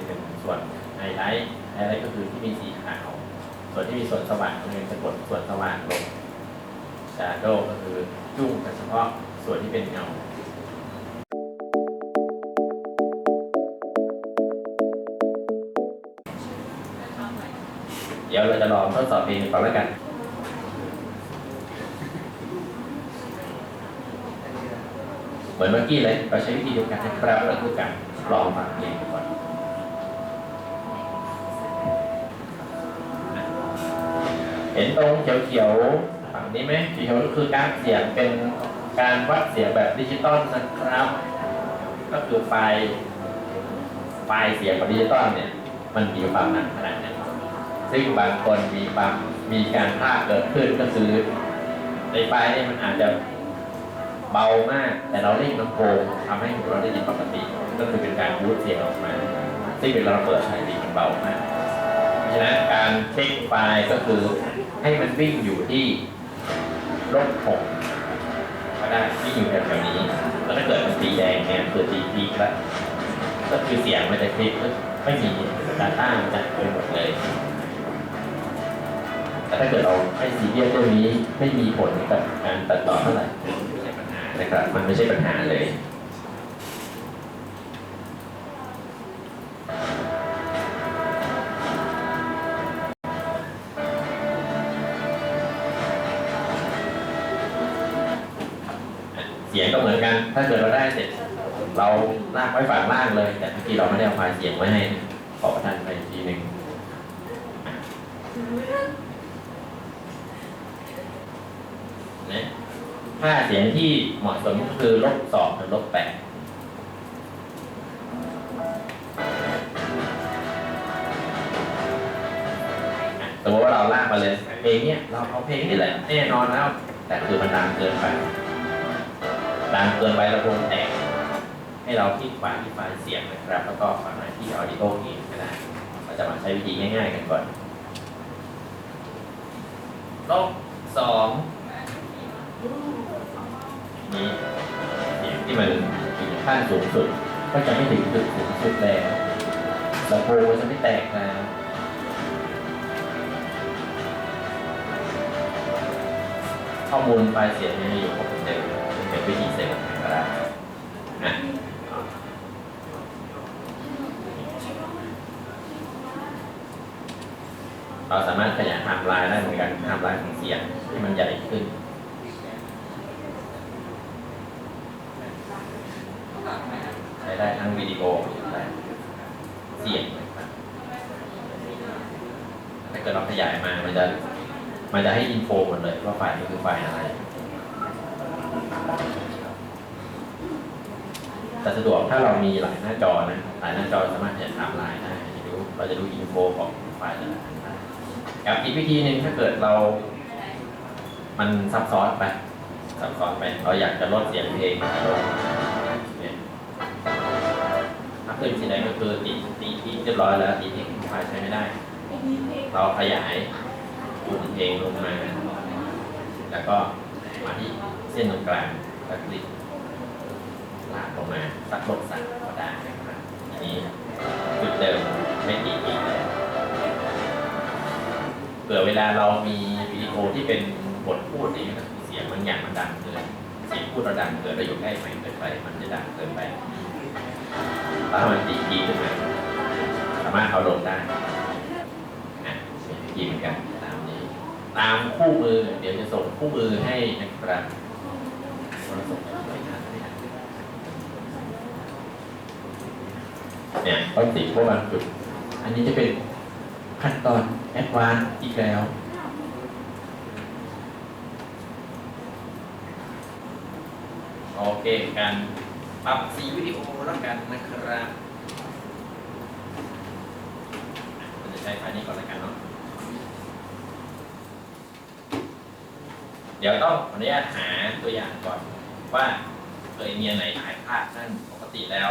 จะเป็นส่วนไฮไลท์ไฮไลท์ก็คือที่มีสีขาว ส่วนที่มีส่วนสว่างก็คือจะกดส่วนสว่างลงชาโดก็คือจุ้งแต่เฉพาะส่วนที่เป็นเงาเดี๋ยวเราจะลองทดสอบเองก่อนแล้วกันเหมือนเมื่อกี้เลยเราใช้วิธีเดียวกันนะครับก็คือการลองฟังเพลงก่อน ห็นตรงเขียวๆฝั่งนี้ไหมเขียวๆก็คือการเสียงเป็นการวัดเสียงแบบดิจิตอลนะครับ ก็คือไฟล์ไฟล์เสียงกับดิจิตอลเนี่ยมันมีความหนักขนาดไหนซึ่งบางคนมีความมีการพลาดเกิดขึ้นก็คือในไฟล์นี่มันอาจจะเบามาก แต่เราเล่นลำโพงทำให้เราได้ยินปกติ ก็คือเป็นการบูตเสียงออกมาซึ่งเป็นเราเปิดสายดีมันเบามาก เพราะฉะนั้นการเช็คไฟล์ก็คือ ให้มันวิ่งอยู่ที่ลบหกก็ได้วิ่งอยู่แถวๆนี้แล้วถ้าเกิดมันสีแดงเนี่ยคือตีพีคแล้วก็คือเสียงมันจะคลิปไม่มีดาต้ามันจะเป็นหมดเลยแต่ถ้าเกิดเราไม่ซีเรียสเรื่องนี้ไม่มีผลกับการตัดต่อเท่าไหร่นะครับมันไม่ใช่ปัญหาเลย อนกัน ถ้าเกิดเราได้เสร็จ เราลากไว้ฝั่งล่างเลย แต่เมื่อกี้เราไม่ได้เอาไฟล์เสียงไว้ให้ขอประทานไปอีกทีหนึ่งนะค่าเสียงที่เหมาะสมก็คือลบสองถึงลบแปดสมมติว่าเราลากมาเลยเพลงเนี้ยเราเอาเพลงนี่แหละแน่นอนแล้ว แต่คือมันดังเกินไป ดังเกินไปลำโพงแตก ให้เราคลิกขวาที่ฟล์เสียงนะครับ แล้วก็ฝั่งไหนที่ audio in ก็ได้เราจะมาใช้วิธีง่ายๆกันก่อนลบสองนี่เสียงที่มันถึงขั้นสูงสุด ก็จะไม่ถึงจุดสูงสุดแล้วลำโพงจะไม่แตกแล้วข้อมูลไฟล์เสียงยังอยู่ครบเต็ม เป็นวิธีเซฟนะครับนะเราสามารถขยายไทม์ไลน์ได้เหมือนกันไทม์ไลน์ของเสียงให้มันใหญ่ขึ้นใช้ได้ทั้งวิดีโอและเสียงถ้าเกิดเราขยายมามันจะมันจะให้อินโฟหมดเลยว่าไฟล์นี้คือไฟล์อะไร แต่สะดวกถ้าเรามีหลายหน้าจอนะหลายหน้าจอสามารถจะไทม์ไลน์ได้ดูเราจะดูอินโฟของไฟล์นั้นได้กับอีกวิธีหนึ่งถ้าเกิดเรา มันซับซ้อนไปซับซ้อนไป เราอยากจะลดเสียงเพลงลดเนี่ยถ้าขึ้นสีแดงก็คือติดตีที่เรียบร้อยแล้วตีที่ไฟล์ใช้ไม่ได้ เราขยายปุ่มเพลงลงมา แล้วก็มาที่เส้นตรงกลางแล้วคลิก ลากลงมาสักลบสักก็ได้นะครับนี้จุดเดิมไม่ติดอีกแล้วเผื่อเวลาเรามีวิดีโอที่เป็นบทพูดอย่างนี้เสียงบางอย่างมันดังเกินเสียงพูดเราดังเกินเราอยู่ใกล้ไมค์เกินไป มันจะดังเกินไปถ้ามันตีกีขึ้นมาสามารถเอาลงได้นะเป็นกีเหมือนกันตามนี้ ตามคู่มือ เดี๋ยวจะส่งคู่มือให้นะครับเราส่งไปนะ เนี่ยต้องติดพวกบางจุด อันนี้จะเป็นขั้นตอนแอดวานซ์อีกแล้ว โอเคการปรับสีวิดีโอแล้วกันนะครับเราจะใช้ไฟล์นี้ก่อนแล้วกันเนาะเดี๋ยวต้องขออนุญาตหาตัวอย่างก่อนว่าเคยมีอันไหนถ่ายภาพนั่นปกติแล้ว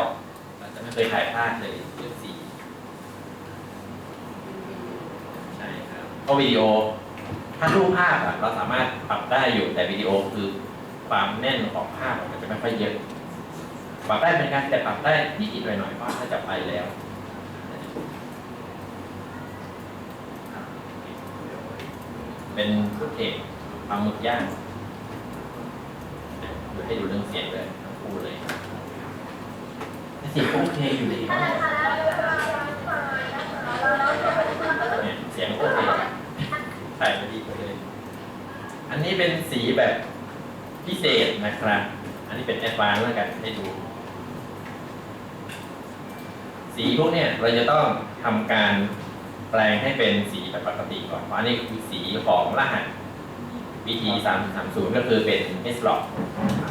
ไม่เคยถ่ายภาพเลยเรื่องสีใช่ครับเพวิดีโอ ถ้ารูปภาพอะเราสามารถปรับได้อยู่แต่วิดีโอคือความแน่นของภาพมันจะไม่ค่อยเยอะปรับได้เหมือนกันแต่ปรับได้นิดๆหน่อยเพราะถ้าจะไปแล้วเป็นพุทเอกปลาหมึกย่างเดี๋ยวให้ดูเรื่องเสียงเลยทั้งคู่เลย เสียงโอเคอยู่เลยเนี่ยเสียงโอเคถ่ายมาดีเลย อันนี้เป็นสีแบบพิเศษนะครับ อันนี้เป็นแอดวานซ์แล้วกันให้ดู สีพวกเนี่ยเราจะต้องทำการแปลงให้เป็นสีแบบปกติก่อน เพราะอันนี้คือสีของรหัส BT 3 3 0ก็คือเป็น S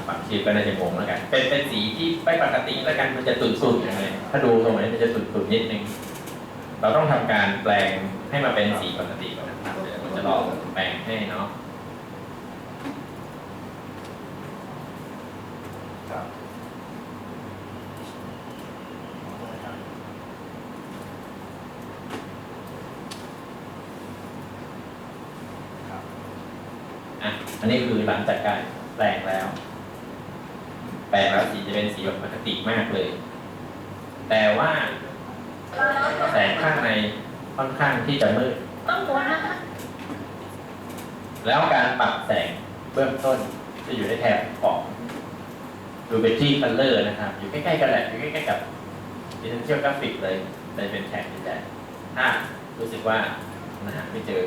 block ฝังชื่อก็น่าจะงงแล้วกัน เป็นเป็นสีที่ไม่ปกติแล้วกันมันจะตุ่นๆยังไงถ้าดูตรงนี้มันจะตุ่นๆนิดนึงเราต้องทำการแปลงให้มาเป็นสีปกติก่อนนะครับเดี๋ยวมันจะลองแปลงให้เนาะครับอะอันนี้คือหลังจากการ แปลงแล้วสีจะเป็นสีแบบปกติมากเลย แต่ว่าแสงข้างในค่อนข้างที่จะมืด ต้องหมุนนะคะแล้วการปรับแสงเบื้องต้นจะอยู่ในแถบของดูเป็นที่คัลเลอร์นะครับ อยู่ใกล้ๆกันแหละอยู่ใกล้ๆกับดิจิทัลกราฟิกเลยเลยเป็นแท็บนี่แหละถ้ารู้สึกว่ามันหาไม่เจอ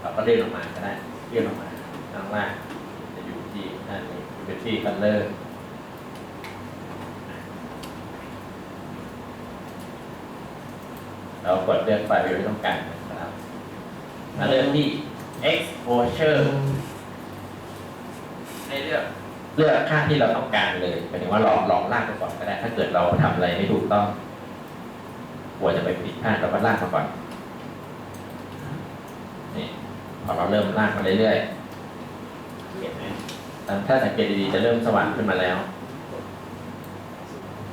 เราก็เลื่อนลงมาก็ได้เลื่อนลงมาข้างล่างจะอยู่ที่นั่นเองอยู่เป็นที่คัลเลอร์ เรากดเลือกไฟล์ที่ต้องการนะครับมาเริ่มที่ exposure ให้เลือกเลือกค่าที่เราต้องการเลยหมายถึงว่าลองลองลากไปก่อนก็ได้ ถ้าเกิดเราทำอะไรไม่ถูกต้องกลัวจะไปผิดพลาดเราก็ลากมาก่อนนี่พอเราเริ่มลากมาเรื่อยๆเห็นไหมถ้าสังเกตดีๆจะเริ่มสว่างขึ้นมาแล้ว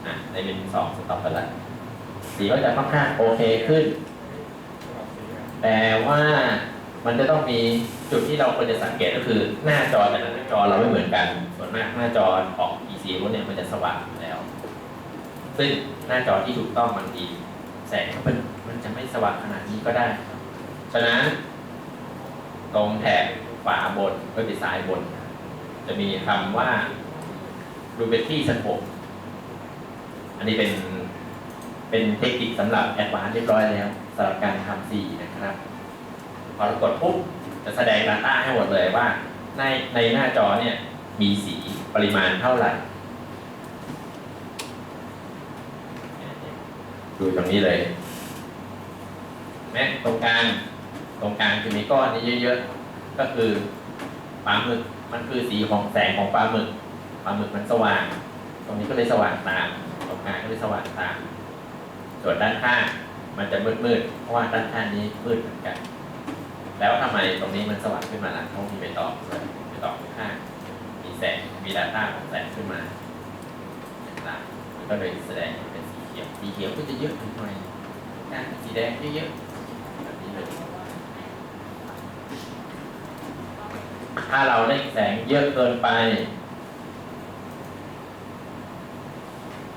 อะในเป็นสองสต็อปไปแล้ว สีก็จะค่อนข้างโอเคขึ้น แต่ว่ามันจะต้องมีจุดที่เราควรจะสังเกตก็คือหน้าจอแต่ละหน้าจอเราไม่เหมือนกัน ส่วนมากหน้าจอของ PC พวกเนี้ยมันจะสว่างอยู่แล้ว ซึ่งหน้าจอที่ถูกต้องบางทีแสงมันมันจะไม่สว่างขนาดนี้ก็ได้ ฉะนั้นตรงแถบขวาบนก็คือซ้ายบน จะมีคำว่าดูเป็นที่สงบอันนี้เป็น เป็นเทคนิคสำหรับแอดวานซ์เรียบร้อยแล้วสำหรับการทำสีนะครับ พอเรากดปุ๊บจะแสดง Data ให้หมดเลยว่า ในในหน้าจอเนี่ยมีสีปริมาณเท่าไหร่ ดูตรงนี้เลยแม้ตรงกลางตรงกลางจะมีก้อนนี้เยอะๆ ก็คือปลาหมึกมันคือสีของแสงของปลาหมึกปลาหมึกมันสว่าง ตรงนี้ก็เลยสว่างตามตรงกลางก็เลยสว่างตาม ส่วนด้านข้างมันจะมืดๆเพราะว่าด้านข้างนี้มืดเหมือนกัน แล้วทำไมตรงนี้มันสว่างขึ้นมาล่ะเพราะมีใบตองด้วยใบตอข้างมีแสงมีดัต้าของแสงขึ้นมาต่างมันก็เลยแสดงเป็นสีเขียวสีเขียวก็จะเยอะหน่อยด้านสีแดงเยอะๆแบบนี้เลยถ้าเราได้แสงเยอะเกินไป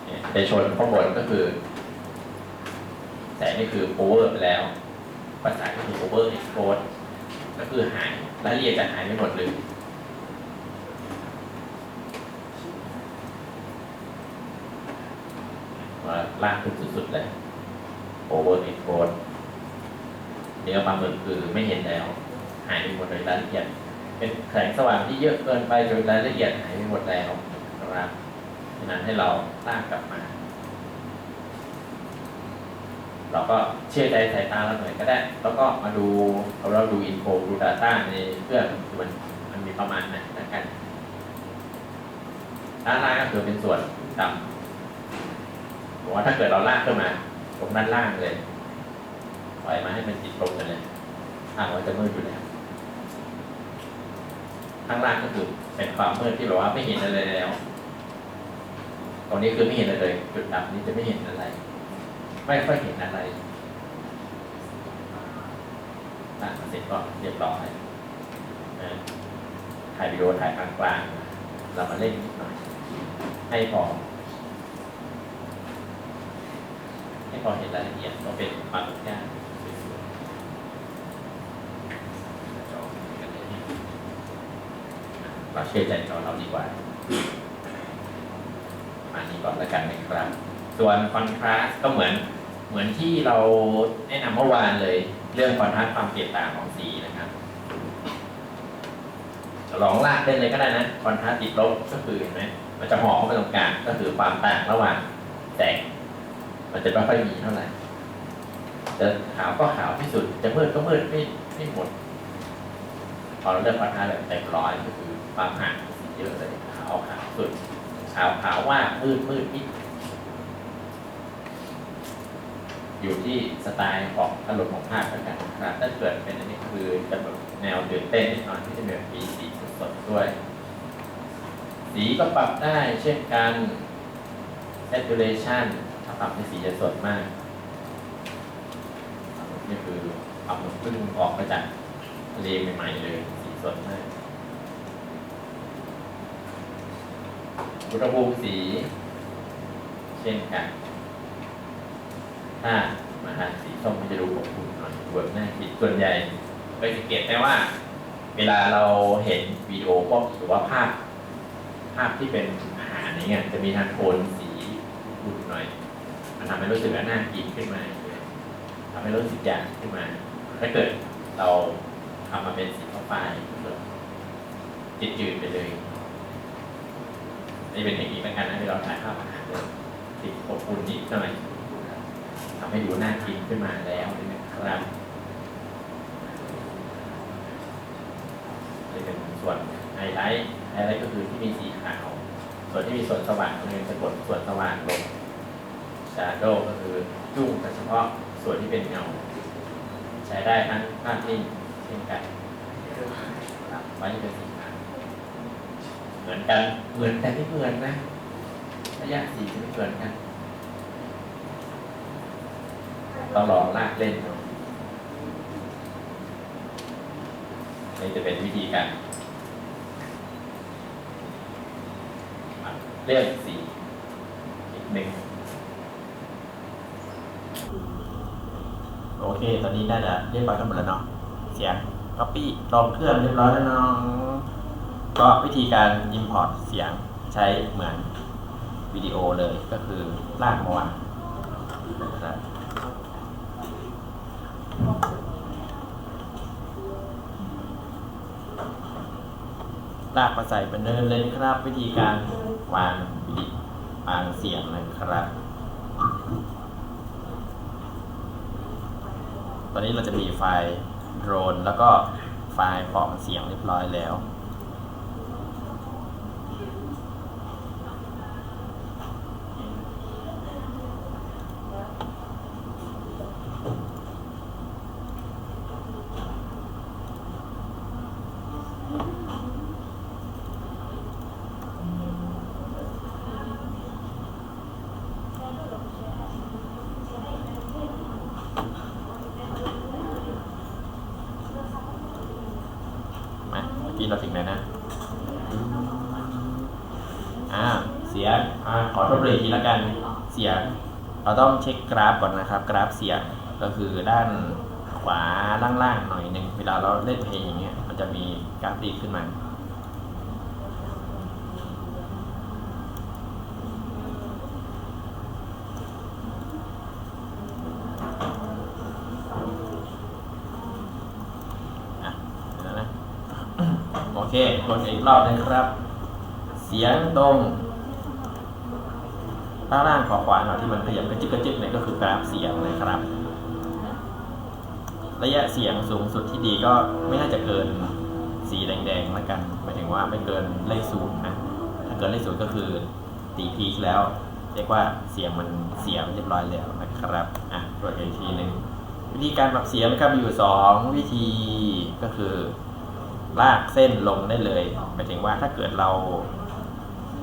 เนี่ยไปชนข้างบนก็คือ แสงนี่คือ over ไปแล้ว ภาษาก็คือ over expose ก็คือหายรายละเอียดจะหายไปหมดเลยว่าลากขึ้นสุดๆเลย over expose เนื้อปลาหมึกคือไม่เห็นแล้ว หายไปหมดเลยรายละเอียด เป็นแสงสว่างที่เยอะเกินไปจนรายละเอียดหายไปหมดแล้วนะครับฉะนั้นให้เราลากกลับมา เราก็เชื่อใจสายตาเราหน่อยก็ได้ แล้วก็มาดูเราราดูอินโฟดู Data ในเครื่อมันมันมีประมาณไหนแล้วกันด้านล่างก็คือเป็นส่วนต่ำผมว่าถ้าเกิดเราลากขึ้นมา ตรงด้านล่างเลยปล่อยมาให้มันติดตรงกันเลยทางมันจะมืดอยู่แล้วข้างล่างก็คือเป็นความมืดที่แบบว่าไม่เห็นอะไรแล้ว ตรงนี้คือไม่เห็นอะไรเลย จุดดำนี้จะไม่เห็นอะไร ไม่ค่อยเห็นอะไรอะเสร็จก็เรียบร้อยถ่ายวิดีโอถ่ายกลางๆเรามาเล่นหน่อยให้พอให้พอเห็นรายละเอียดก็เป็นปากกาสวยๆจอกันเลยเราเชื่อใจตัวเราดีกว่ามานี้ก่อนล้วกันนะครับ ส่วนคอนทราสก็เหมือน เหมือนที่เราแนะนำเมื่อวานเลยเรื่องคอนทราสความเปลี่ยนต่างของสีนะครับลองลากได้เลยก็ได้นะคอนทราสต์ติดลบก็คือเห็นไหมมันจะห่อเข้าไปตรงกลางก็คือความต่างระหว่างแสงมันจะไม่ค่อยมีเท่าไหร่จะขาวก็ขาวที่สุด จะมืดก็มืดไม่ไม่หมด พอเราเลือกคอนทราสต์แบบเต็มร้อยก็คือความห่างเยอะเลยขาวขาวสุดขาวขาวว่ามืดมืดนิด อยู่ที่สไตล์ของอารมณ์ของภาพแล้วกันนะครับถ้าเกิดเป็นอันนี้คือจะแบบแนวตื่นเต้นนิดหน่อยที่จะแบบมีสีสดๆด้วย สีก็ปรับได้เช่นกัน saturation ถ้าปรับให้สีจะสดมากนี่คือปรับมันเพิ่งออกมาจากทะเลใหม่ๆเลย สีสดมากอุณหภูมิสี เช่นกัน ถ้ามาทางสีส้มมันจะดูอบอุ่นหน่อยดูแบบน่าคิดส่วนใหญ่ไปสังเกตได้ว่า เวลาเราเห็นวิดีโอพวกหรือว่าภาพ ภาพที่เป็นอาหารอย่างเงี้ยจะมีทางโทนสีอุ่นหน่อย มันทำให้รู้สึกว่าน่ากินขึ้นมาทำให้รู้สึกอยากขึ้นมา ถ้าเกิดเราทำมาเป็นสีฟ้าๆติดจืดไปเลยนี่เป็นเทคนิคเหมือนกันนะที่เราถ่ายภาพอาหารเลยติดอบอุ่นนิดหน่อย ทำให้ดูน่ากินขึ้นมาแล้วนะครับนี่เป็นส่วนไฮไลท์ไฮไลท์ก็คือที่มีสีขาว ส่วนที่มีส่วนสว่างก็คือจะกดส่วนสว่างลงชาโดก็คือจุ้งแต่เฉพาะส่วนที่เป็นเงา ใช้ได้ทั้งภาพนิ่งเช่นกันครับไว้ที่เป็นสีขาวเหมือนกันเหมือนแต่ไม่เหมือนนะระยะสีจะไม่เหมือนกัน ต้องลองลากเล่นดูนี่จะเป็นวิธีการเลือกสีอีกหนึ่งโอเค ตอนนี้น่าจะเรียบร้อยกันหมดแล้วเนาะ เสียง copy ลองเครื่องเรียบร้อยแล้วเนาะ ก็วิธีการ import เสียงใช้เหมือนวิดีโอเลยก็คือลากมาวางนะครับ ลากมาใส่เป็นเนินเลยนะครับ วิธีการวางวิดีวางเสียงนะครับ ตอนนี้เราจะมีไฟล์โดรนแล้วก็ไฟล์ของเสียงเรียบร้อยแล้ว มาเมื่อกี้เราถึงไหนนะ อ่า เสียง อ่าขอทบทวนอีกทีละกันเสียง เราต้องเช็คกราฟก่อนนะครับ กราฟเสียงก็คือด้านขวาล่างๆหน่อยหนึ่งเวลาเราเล่นเพลงอย่างเงี้ยมันจะมีกราฟดีขึ้นมาอะเดี๋ยวนะโอเคกดอีกรอบนะครับ เสียงตรง ด้าล่างขอขวาหน่อยที่มันขยับกระจิกกระจิกเนี่ยก็คือกราฟเสียงนะครับ ระยะเสียงสูงสุดที่ดีก็ไม่น่าจะเกินสีแดงๆแล้วกันหมายถึงว่าไม่เกินเลขศูนย์นะถ้าเกินเลขศูนย์ก็คือตีพีคแล้ว เรียกว่าเสียงมันเสียเรียบร้อยแล้วนะครับอะตรวจอีกทีหนึ่งวิธีการปรับเสียงนะครับมีอยู่สองวิธีก็คือลากเส้นลงได้เลยหมายถึงว่าถ้าเกิดเรา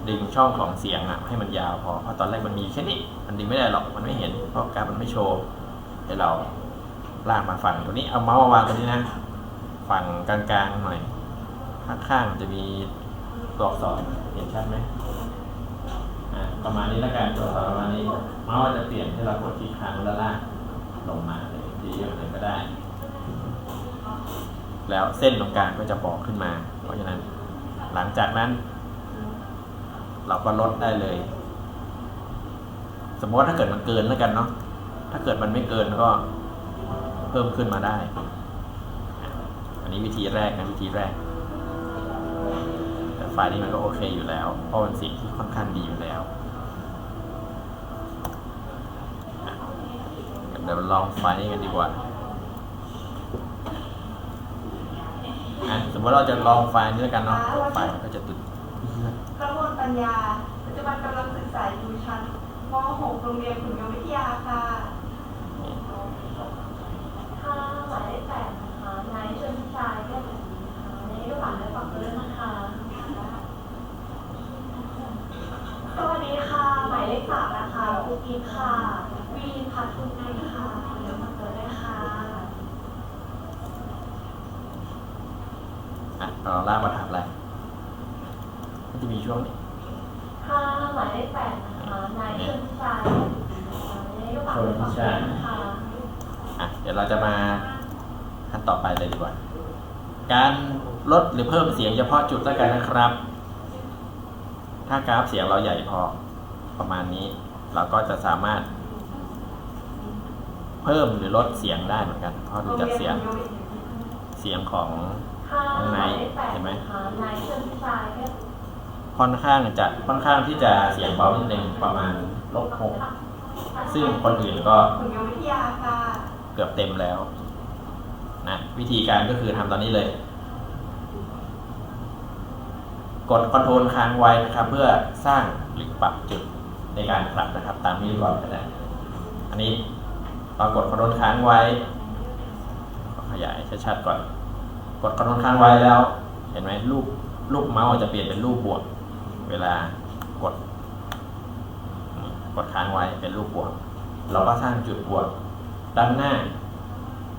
ดึงช่องของเสียงอะให้มันยาวพอเพราะตอนแรกมันมีแค่นี้มันดึงไม่ได้หรอกมันไม่เห็น เพราะกราฟมันไม่โชว์ให้เราลากมาฝั่งตัวนี้เอาเมาส์มาวางตัวนี้นะฝั่งกลางๆหน่อยข้างๆจะมีตัวอักษรเห็นชัดไหมอ่าประมาณนี้แล้วกันตัวประมาณนี้เมาส์จะเปลี่ยนให้เรากดที่ค้างแล้วลากลงมาเลยเยอะๆเลยก็ได้ แล้วเส้นตรงกลางก็จะบอกขึ้นมา เพราะฉะนั้น หลังจากนั้น เราก็ลดได้เลย สมมติว่าถ้าเกิดมันเกินแล้วกันเนาะถ้าเกิดมันไม่เกินก็เพิ่มขึ้นมาได้ อันนี้วิธีแรกนะวิธีแรก แต่ไฟล์นี้มันก็โอเคอยู่แล้ว เพราะมันสียงที่ค่อนข้างดีอยู่แล้วเดี๋ยวลองไฟล์นี้กันดีกว่าสมมติเราจะลองไฟล์นี้แล้วกันเนาะไฟล์ก็จะตุด ปัญญา ปัจจุบันกำลังศึกษาอยู่ชั้นม .6 โรงเรียนขุนยนต์วิทยาค่ะค่ะหมายเลขแปดนะคะนายเชิญชายแก้วสีนะคะในรูปแบบและฝักเลยนะคะสวัสดีค่ะ หมายเลขสามนะคะคุกกิ๊กค่ะวีพัฒน์คุณนายค่ะเดี๋ยวฝักเลยด้ค่ะอะเราล่ามาถามอะไรมันจะมีช่วงนี้ หมายเลขแปดนะคะนายเชิญชายนะคะในรูปแบบและฝักเลยนะคะอะเดี๋ยวเราจะมาขั้นต่อไปเลยดีกว่า การลดหรือเพิ่มเสียงเฉพาะจุดแล้วกันนะครับ ถ้ากราฟเสียงเราใหญ่พอประมาณนี้ เราก็จะสามารถ เพิ่มหรือลดเสียงได้เหมือนกัน เพราะดูจากเสียงเสียงของข้างในหมายเลขแปดเห็นไหมนะคะนายเชิญชายแก้ ค่อนข้างจะค่อนข้างที่จะเสียงเบานิดนึงประมาณลบหกซึ่งคนอื่นก็เกือบเต็มแล้วนะวิธีการก็คือทำตอนนี้เลย กดคอนโทรลค้างไว้นะครับ เพื่อสร้างหรือปรับจุดในการปรับนะครับ ตามที่ก่อนก็ได้อันนี้เรากดคอนโทรลค้างไว้ขอขยายชัดๆก่อน กดคอนโทรลค้างไว้แล้ว เห็นไหมรูปรูปเมาส์จะเปลี่ยนเป็นรูปบวก เวลากดกดค้างไว้เป็นรูปบวก เราก็สร้างจุดบวกด้านหน้า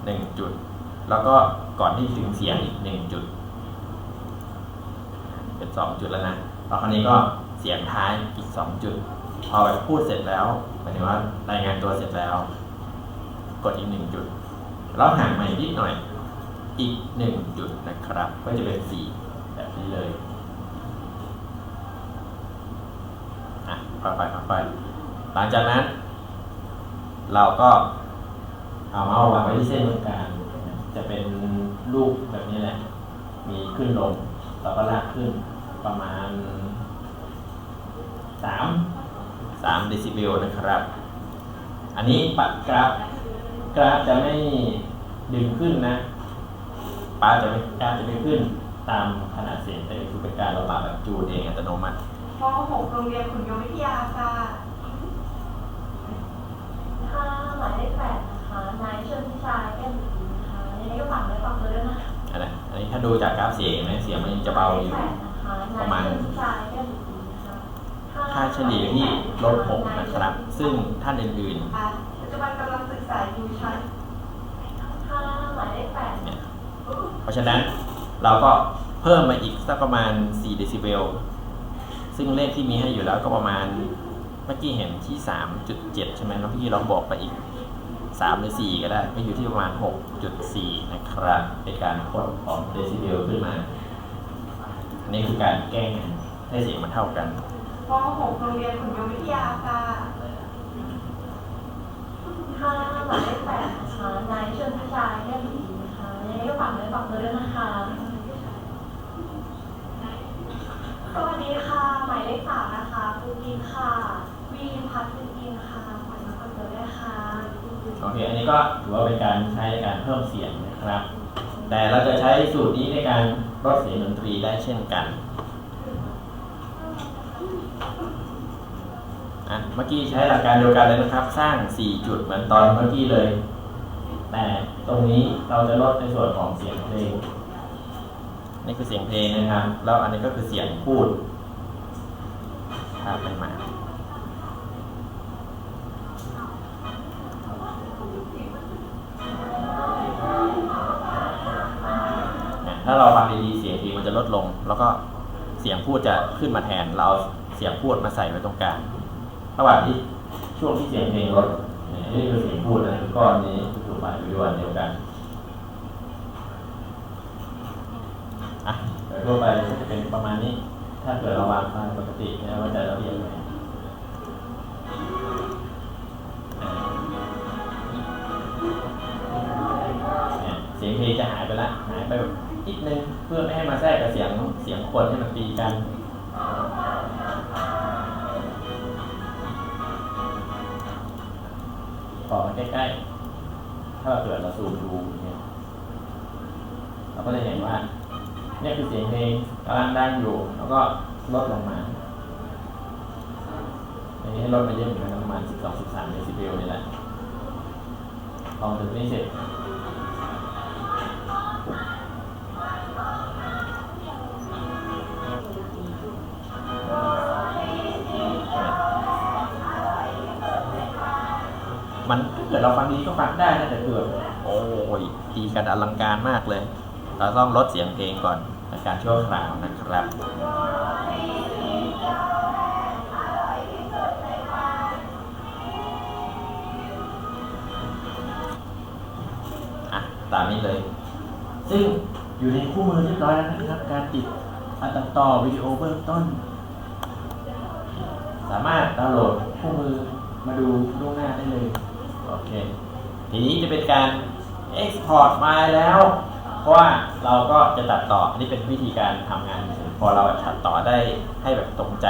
หนึ่งจุด แล้วก็ก่อนที่ถึงเสียงอีกหนึ่งจุด เป็นสองจุดแล้วนะแล้วคราวนี้ก็เสียงท้ายอีกสองจุด พอพูดเสร็จแล้วหมายถึงว่ารายงานตัวเสร็จแล้ว กดอีกหนึ่งจุด แล้วห่างมาอีกนิดหน่อยอีกหนึ่งจุดนะครับ ก็จะเป็นสี่แบบนี้เลย อะ ค่อยๆค่อยๆหลังจากนั้น เราก็เอาเมาส์วางไว้ที่เส้นตรงกลางจะเป็นรูปแบบนี้แหละ มีขึ้นลง เราก็ลากขึ้นประมาณสามสามเดซิเบลนะครับ อันนี้ปัดกราฟกราฟจะไม่ดึงขึ้นนะปลาจะไม่กราฟจะไม่ขึ้นตามขนาดเสียงแต่คือเป็นการเราปรับแบบจูนเองอัตโนมัติ ม .6 โรงเรียนขุนยนต์วิทยาค่ะค่ะหมายเลขแปดนะคะ นายเชิญชายแก้วสีนะคะในรูปแบบและฝักเลยนะคะอันนี้อันนี้ถ้าดูจากกราฟเสียงเห็นไหมเสียงมันยังจะเบาอยู่ ประมาณ ค่าเฉลี่ยที่ลดหกนะครับ ซึ่งท่านอื่นอะปัจจุบันกำลังศึกษาอยู่ชั้นค่าหมายเลขแปดๆเนี่ยเพราะฉะนั้นเราก็เพิ่มมาอีกสักประมาณ 4 เดซิเบล ซึ่งเลขที่มีให้อยู่แล้วก็ประมาณเมื่อกี้เห็นที่ 3.7 ใช่ไหมแล้วพี่เราบอกไปอีก 3 หรือ 4 ก็ได้ ก็อยู่ที่ประมาณ 6.4 นะครับเป็นการเพิ่มของเดซิเบลขึ้นมาอันนี้คือการแก้งให้เสียงมันเท่ากันม .6 โรงเรียนขุนยนต์วิทยาค่ะค่าหมายเลขแปดนะคะนายเชิญชายแก้วสีนะคะในรูปแบบและฝักเลยนะคะ สวัสดีค่ะ หมายเลขสามนะคะคุกกิ๊กค่ะ วีพัฒน์คุกกิ๊กค่ะหมายเลขฝักเลยด้วยค่ะโอเค อันนี้ก็ถือว่าเป็นการใช้ในการเพิ่มเสียงนะครับ แต่เราจะใช้สูตรนี้ในการลดเสียงดนตรีได้เช่นกันอะเมื่อกี้ใช้หลักการเดียวกันเลยนะครับ สร้าง 4 จุดเหมือนตอนเมื่อกี้เลย แต่ตรงนี้เราจะลดในส่วนของเสียงเพลง นี่คือเสียงเพลงนะครับ แล้วอันนี้ก็คือเสียงพูดภาพไปมาถ้าเราฟังดีๆเสียงเพลงมันจะลดลง แล้วก็เสียงพูดจะขึ้นมาแทน เราเสียงพูดมาใส่ไว้ตรงกลางระหว่างที่ช่วงที่เสียงเพลงลดนี่คือเสียงพูดนะก้อนนี้คือฝ่ายวิดีโออันเดียวกัน อะเดี๋ยวทั่วไปก็จะเป็นประมาณนี้ ถ้าเกิดเราวางไฟล์ปกติเนี่ยก็จะละเอียดเลยเนี่ยเสียงเพลงจะหายไปละหายไปนิดนึงเพื่อไม่ให้มาแทรกกับเสียงเสียงคนให้มันตีกันพอมาใกล้ๆ ถ้าเกิดเราซูมดูเนี่ยเราก็จะเห็นว่า นี่ยคือเสียงเพลงกำลังดังอยู่ แล้วก็ลดลงมา อันนี้ให้ลดมาเยอะเหมือนกันประมาณ 12-13เดซิเบลนี่แหละลองถึงนี้เสร็จมันถ้าเกิดเราฟังดีก็ฟังได้นะแต่คือแบบโอ้ยตีกันอลังการมากเลย เราต้องลดเสียงเพลงก่อนในการชั่วคราวนะครับอะตามนี้เลย ซึ่งอยู่ในคู่มือเรียบร้อยแล้วนะครับ การติดอัดตัดต่อวิดีโอเบื้องต้น สามารถดาวน์โหลดคู่มือมาดูล่วงหน้าได้เลย โอเค ทีนี้จะเป็นการ Export มาแล้ว เพราะว่าเราก็จะตัดต่ออันนี้เป็นวิธีการทำงาน พอเราตัดต่อได้ให้แบบตรงใจ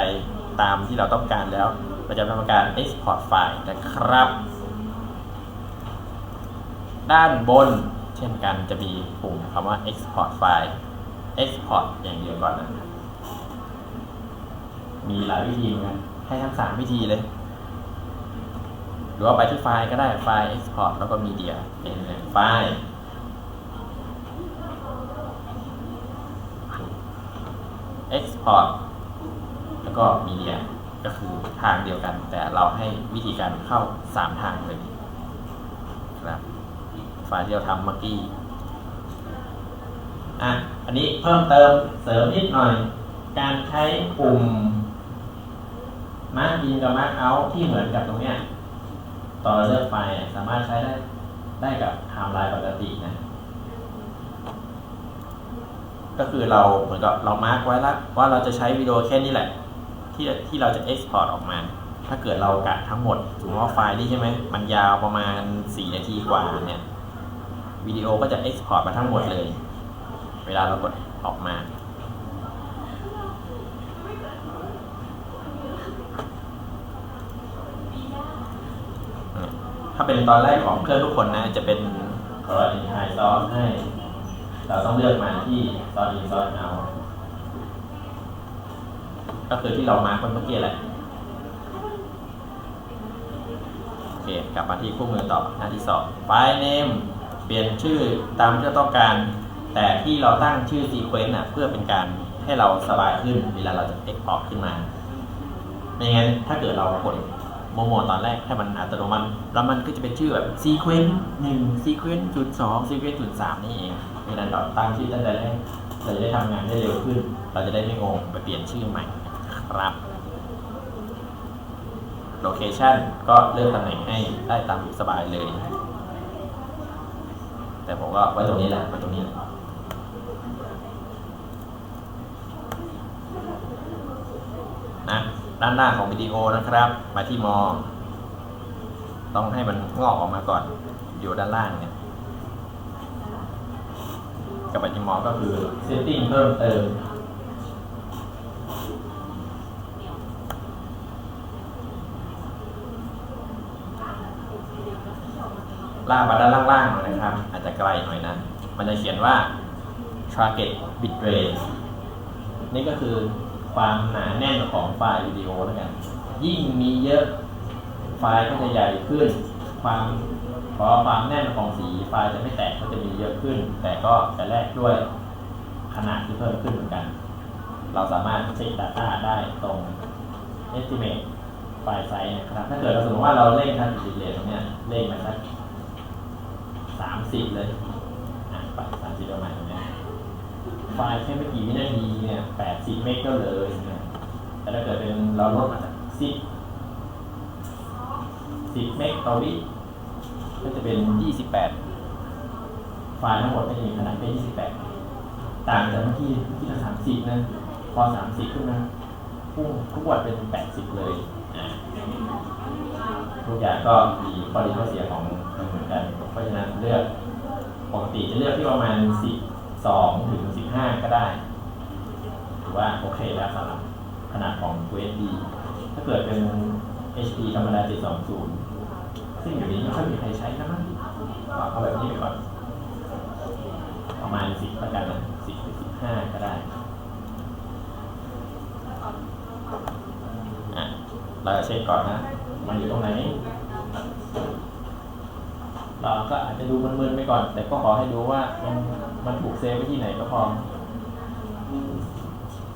ตามที่เราต้องการแล้วเราจะทำการ Export ไฟล์นะครับ ด้านบนเช่นกันจะมีปุ่มคำว่า Export ไฟล์ Export อย่างเดียวก่อนนะมีหลายวิธีเหมือนกันให้ทั้งสามวิธีเลย หรือว่าไปที่ไฟล์ก็ได้ไฟล์ Export แล้วก็ Media เป็นไฟล์ Export แล้วก็ Media ก็คือทางเดียวกัน แต่เราให้วิธีการเข้า 3 ทางเลยครับไฟล์ที่เราทำเมื่อกี้อะอันนี้เพิ่มเติมเสริมนิดหน่อย การใช้ปุ่มมาร์กอินกับมาร์กเอาที่เหมือนกับตรงเนี้ยตอเลือกไฟล์สามารถใช้ได้ได้กับไทม์ไลน์ปกตินะ ก็คือเราเหมือนกับเรามาร์กไว้แล้วว่าเราจะใช้วิดีโอแค่นี้แหละ ที่ที่เราจะ Export ออกมา ถ้าเกิดเรากะทั้งหมดสมมติว่าไฟล์นี้ใช่ไหมมันยาวประมาณ 4 นาทีกว่าเนี่ยวิดีโอก็จะ Export มาทั้งหมดเลย เวลาเรากดออกมาถ้าเป็นตอนแรกของเครื่องทุกคนนะ จะเป็นกรณีไฮซอสให้ เราต้องเลือกมาที่ซอสอินซอสเอาก็คือที่เรามาคไว้เมื่อกี้แหละโอเคกลับมาที่คู่มือต่อหน้าที่สองไฟล์เนมเปลี่ยนชื่อตามที่เราต้องการ แต่ที่เราตั้งชื่อซีเควนต์น่ะเพื่อเป็นการให้เราสบายขึ้นเวลาเราจะเอ็กพอร์ตขึ้นมาไม่งั้นถ้าเกิดเรากดโมโมตอนแรกให้มันอัตโนมัติแล้วมันก็จะเป็นชื่อแบบซีเควนต์หนึ่งซีเควนต์จุดสองซีเควนต์จุดสามนี่เอง เวลาเราตั้งชื่อตั้งแต่แรกเราจะได้ทำงานได้เร็วขึ้น เราจะได้ไม่งงไปเปลี่ยนชื่อใหม่ครับโลเคชันก็เลือกตำแหน่งให้ได้ตามสบายเลย แต่ผมก็ไว้ตรงนี้แหละไว้ตรงนี้แหละนะด้านหน้าของวิดีโอนะครับ มาที่มอ ต้องให้มันงอกออกมาก่อน อยู่ด้านล่างเนี่ย กับปัจจุบันก็คือ setting เพิ่มเติม ล่างมาด้านล่างๆหน่อยนะครับ อาจจะไกลหน่อยนะ มันจะเขียนว่า target bitrate นี่ก็คือความหนาแน่นของไฟล์วิดีโอแล้วกัน ยิ่งมีเยอะ ไฟล์ก็จะใหญ่ขึ้น ความ ขอความแน่นของสีไฟล์จะไม่แตกก็จะมีเยอะขึ้น แต่ก็จะแลกด้วยขนาดที่เพิ่มขึ้นเหมือนกัน เราสามารถเช็ค Data ได้ตรง estimate ไฟล์ไซส์นะครับ ถ้าเกิดเราสมมติว่าเราเล่นทันดิเลตตรงเนี้ยเล่นมาสักสามสิบเลยอะไปสามสิบประมาณตรงเนี้ยไฟล์แค่ไม่กี่วินาทีเนี่ยแปดสิบเมกก็เลยแต่ถ้าเกิดเป็นเราลดมาจากสิบสิบเมกต่อวิ ก็จะเป็นยี่สิบแปดไฟล์ทั้งหมดก็จะมีขนาดเป็นยี่สิบแปดต่างจากเมื่อกี้เมื่อกี้สามสิบนะ พอสามสิบขึ้นมาพุ่งทุกวันเป็นแปดสิบเลยทุกอย่างก็มีข้อดีข้อเสียของมันเหมือนกัน เพราะฉะนั้นเลือกปกติจะเลือกที่ประมาณสิบสองถึงสิบห้าก็ได้ถือว่าโอเคแล้วสำหรับขนาดของ USB ถ้าเกิดเป็น HD ธรรมดา720 ซึ่งอยู่นี้ไม่ค่อยมีใครใช้นะมั้งก็เอาแบบนี้ไปก่อน ประมาณสิบประกันนะสิบหรือสิบห้าก็ได้อะเราจะเช็คก่อนนะ มันอยู่ตรงไหน เราก็อาจจะดูมึนๆไปก่อน แต่ก็ขอให้ดูว่ามันมันถูกเซฟไว้ที่ไหนก็พอ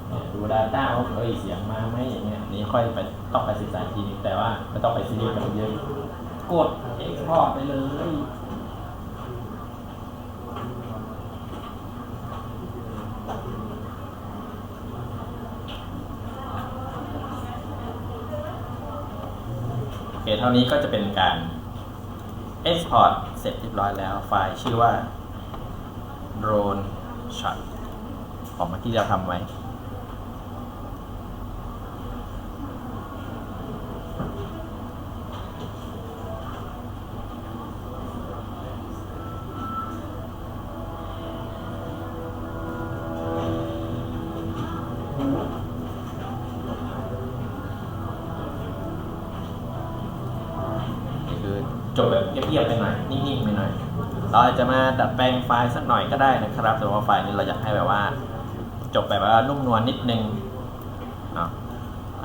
เนี่ยดู Data ว่าเอ้ยเสียงมาไหมอย่างเงี้ยนี่ค่อยไปต้องไปศึกษาทีนึงแต่ว่าไม่ต้องไปซีเรียสกันเยอะ กด export ไปเลย โอเค เท่านี้ก็จะเป็นการ export เสร็จเรียบร้อยแล้ว ไฟล์ชื่อว่า drone shot ของเมื่อกี้เราทำไว้ เราอาจจะมาดัดแปลงไฟล์สักหน่อยก็ได้นะครับแต่ว่าไฟล์นี้เราอยากให้แบบว่า จบแบบว่านุ่มนวลนิดนึงเนาะ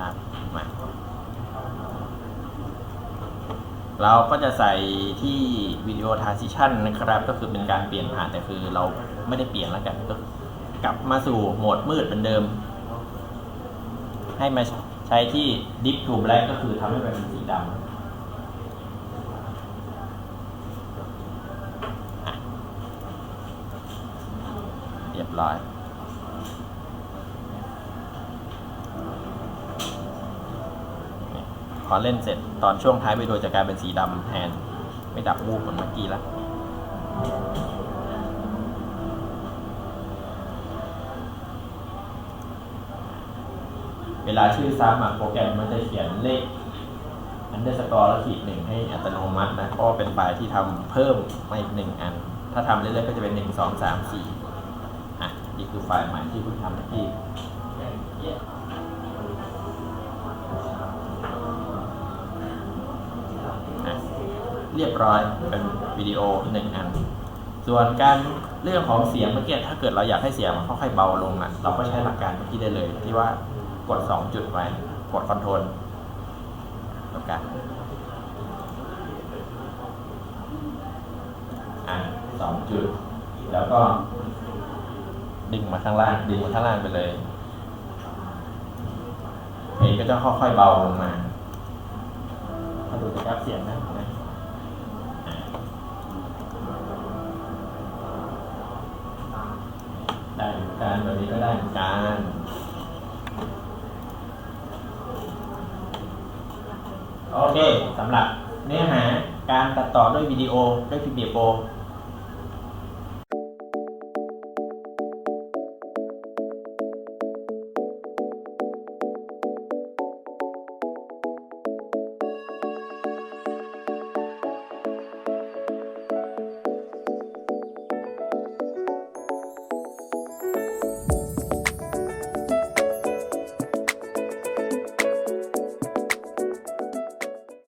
ครับมาเราก็จะใส่ที่วิดีโอทา n ซิชันนะครับ ก็คือเป็นการเปลี่ยนผ่านแต่คือเราไม่ได้เปลี่ยนแล้วกันก็กลับมาสู่โหมดมืดเหมือนเดิม ให้มาใช้ที่ Dip to Black ก็คือทำให้มันเป็นสีดำ ร้อยพอเล่นเสร็จตอนช่วงท้ายวิดีโอจะกลายเป็นสีดำแทน ไม่ดับวูบเหมือนเมื่อกี้แล้วเวลาชื่อซ้ำอะโปรแกรมมันจะเขียนเลขอันเดอร์สกอร์แล้วขีดหนึ่งให้อัตโนมัตินะเพราะเป็นไฟล์ที่ทำเพิ่มมาอีกหนึ่งอัน ถ้าทำเรื่อยๆก็จะเป็นหนึ่งสองสามสี่ นี่คือไฟล์ใหม่ที่เพิ่งทำเมื่อกี้อ่เรียบร้อยเป็นวิดีโอหนึ่งอัน ส่วนการเรื่องของเสียงเมื่อกี้ถ้าเกิดเราอยากให้เสียงมันค่อยๆเบาลงอะเราก็ใช้หลักการเมื่อกี้ได้เลย ที่ว่ากดสองจุดไว้กดคอนโทรลแล้วกันอะสองจุด แล้วก็ ดึงมาข้างล่างดึงมาข้างล่างไปเลยเพลงก็จะค่อยๆเบาลงมาถ้าดูจากกราฟเสียงนะได้เหมือนกันแบบนี้ก็ได้เหมือนกันโอเคสำหรับเนื้อหาการตัดต่อด้วยวิดีโอด้วย PBO